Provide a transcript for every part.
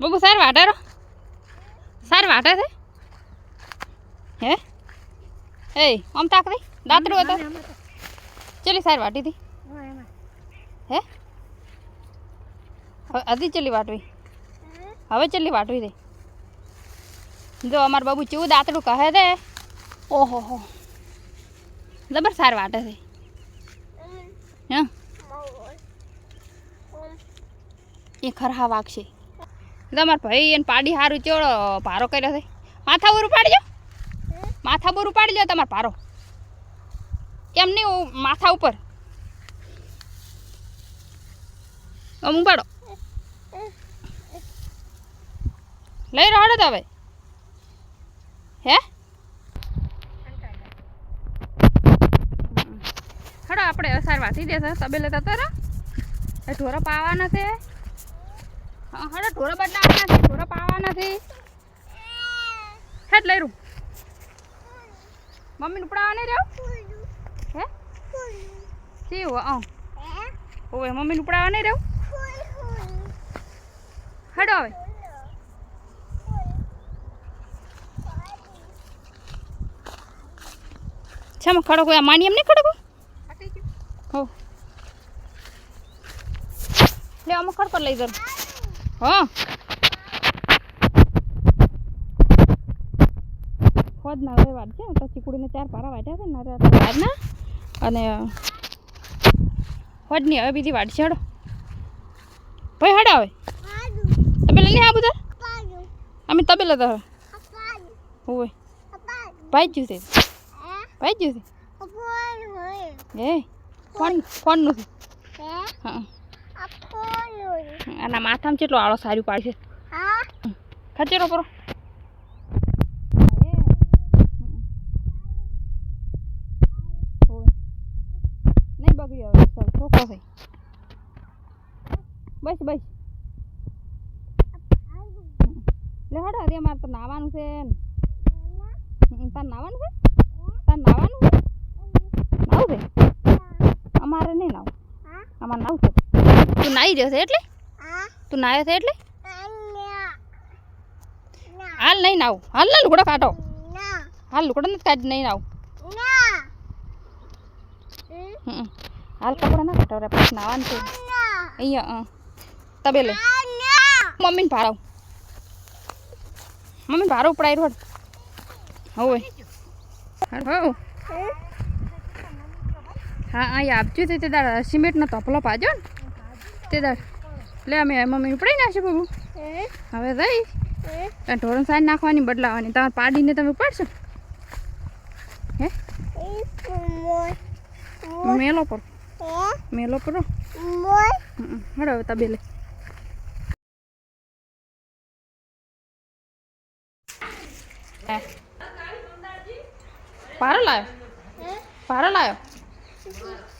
બબુ સાર વાટારો સાર વાટા છે? હે? એ આમ તાક દે દાંતડું હતો ચલી સાર વાટી હતી હે હજી ચલી વાટવી. હવે ચલી વાટવી દે જો અમાર બાબુ ચેવું દાંતડું કહે છે. ઓહો હો. જબર સાર વાટે છે. હા? એ ખરહા વાગશે. તમાર ભાઈ એને પાડી સારું ચોળો પારો કર્યો છે. માથા બોર ઉપાડજો. માથા બોર ઉપાડી લો તમારો પારો. એમ નહીં માથા ઉપર. ઉપાડો. લઈ રહ્યો તો હવે. હે? હડો, આપણે અસાર વાંચી દેશે. તબેલે તતર. તરા એ ઢોરા પાવાના છે. હડો ઢોરા બદલાવાના છે ઢોરા પાવાના છે. હેટ લઈ રૂ મમ્મી ઉપડાવા નહીં રહ્યો? હે? કેવું? હા. ઓવે મમ્મી ઉપડાવવા નહીં રહ્યો? હડો હવે. છેમાં ખડો કોઈ માની એમ નહીં ખડો કોઈ હો. લે અમુક ખડ પર લઈ જાવ હા. ખોદ ના હવે છે તો ચીકુડીને ચાર પારા વાટ્યા છે ને નાના અને ખોદની હવે બીજી વાટ છે હડો ભાઈ હડા હવે. તમે નહીં આ બધા. અમે તબેલા તો હોય ભાઈ જ્યું છે. ભાઈ જ્યું છે એ ફોન ફોનનું છે. હા. આના માથામાં કેટલો આળો સારું પાડશે ખચેરો પરો. નહીં બગડ્યો હવે સર ચોખ્ખો થઈ. બસ બસ. લે હડો અરે મારે તો નાવાનું છે તાર નાવાનું છે? તાર નાવાનું છે? નાવું છે? અમારે નહીં નાવું. અમારે નાવું છે. તું નાઈ રહ્યો છે એટલે? તું નાયો છે એટલે? હાલ નહીં નાવ. હાલ ના લુગડો કાઢો. હાલ લુગડો નથી કાઢી નહીં નાવ. હાલ કપડા ના કાઢો રે પછી નાવાનું છે. અહીંયા તબેલે મમ્મીને ભારાવ મમ્મીને ભારો ઉપડાય રોડ હવે. હો હા અહીંયા આપજો તે દાડ સિમેન્ટનો તપલો પાજો ને. તે દાડ લે અમે મમ્મી ઉપડાઈ નાખશે બાબુ. હવે રહી. અને ઢોરણ સાઈડ નાખવાની બદલાવાની. તમારે પાડીને તમે ઉપાડશો. હે? મેલો પર. મેલો પર હડો હવે તબે હે. પારો લાવ્યો પારો લાવ્યો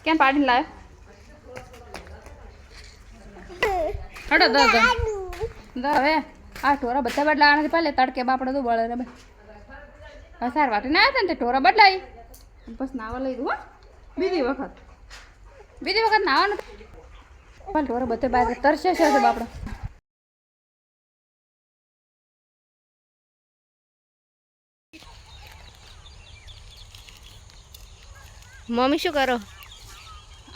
કેમ પાડીને લાયો? હડો દો દો. દો હવે. આ ઢોરા બધા બદલાવાના છે. પહેલે તડકે બાપડે તો બળે રે બે હવે સાર વાટીને આવ્યા હતા ને તે ઢોરા બદલાઈ બસ નાવા લઈ દઉં બીજી વખત. બીજી વખત નાવાનું. પણ ઢોરા બધે બહાર તરસે છે બાપડો. મમ્મી શું કરો?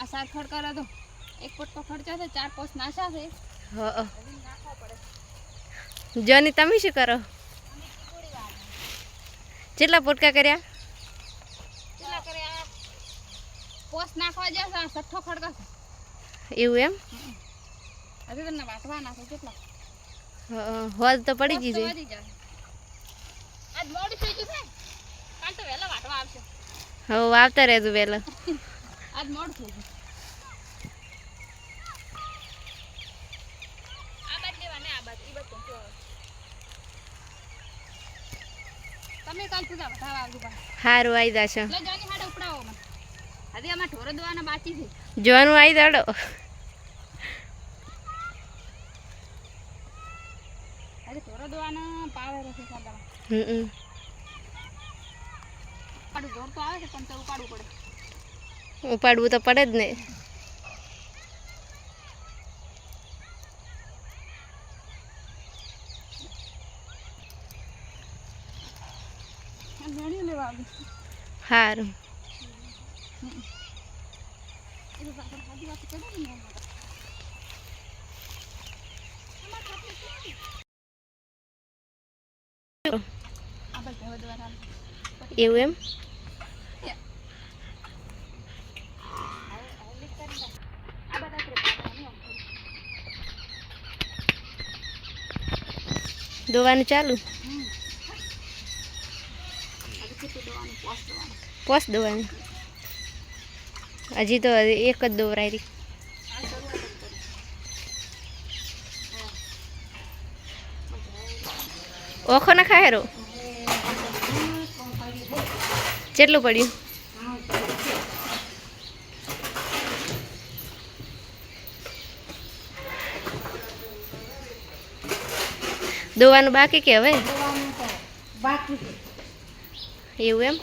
આ સાર ખડ કરે તો. એક પોટ તો ખર્ચા છે ચાર પોસ્ટ નાશા છે. જોની તમે શું કરો? કેટલા પોટકા કર્યા? પોસ્ટ નાખવા જશે સઠ્ઠો ખડકા એવું એમ? હજી તમને વાટવાના છે કેટલા? તો પડી ગઈ વધી આજ મોડું થઈ ગયું છે? કાલ તો વહેલા વાટવા આવશે. હવે આવતા રહેજો વહેલા. આજ મોડું થઈ ગયું આ બાદ લેવા ને આ બાદ ઈ બાદ પહોંચો હવે. તમે કાલ પૂજા વધાવા આવજો પાછા. આવી જશો. એટલે જોની હાડે ઉપડાવો મને. હજી આમાં ઢોરો દોવાના બાકી છે. જોવાનું આવી દડો હજી ઢોરો દોવાના પાવે હમ પાડું જોર તો આવે છે પણ તો ઉપાડવું પડે. ઉપાડવું તો પડે જ ને. સારું. એવું એમ. દોવાનું ચાલુ હમ. હવે કેટલું દોવાનું પોસ્ટ દોવાનું પોસ દોવાનું? હજી તો એક જ દોરાય રહી. ઓખો ના ખાયરો કેટલું પડ્યું? દોવાનું બાકી કે હવે? એવું એમ?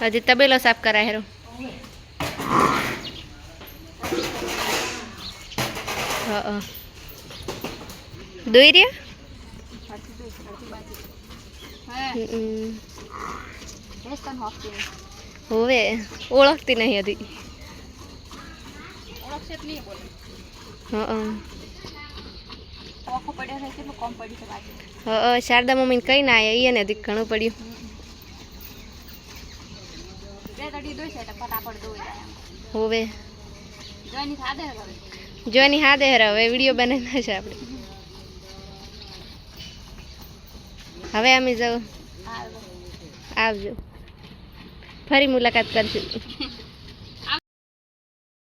હજી તબેલો સાફ કરાય હેરો. હા દોઈ રહ્યા. હોવે ઓળખતી નહીં હતી શારદા મમ્મીને કઈ ના આવ્યા એને ઘણું પડ્યું. છે એટલે ફટાફટ જાય હોવે. જોઈની થાદે હવે? જોની હા દે હવે વીડિયો બનાવ્યા છે આપણે. હવે અમે જાઉં. આવજો. ફરી મુલાકાત કરશું.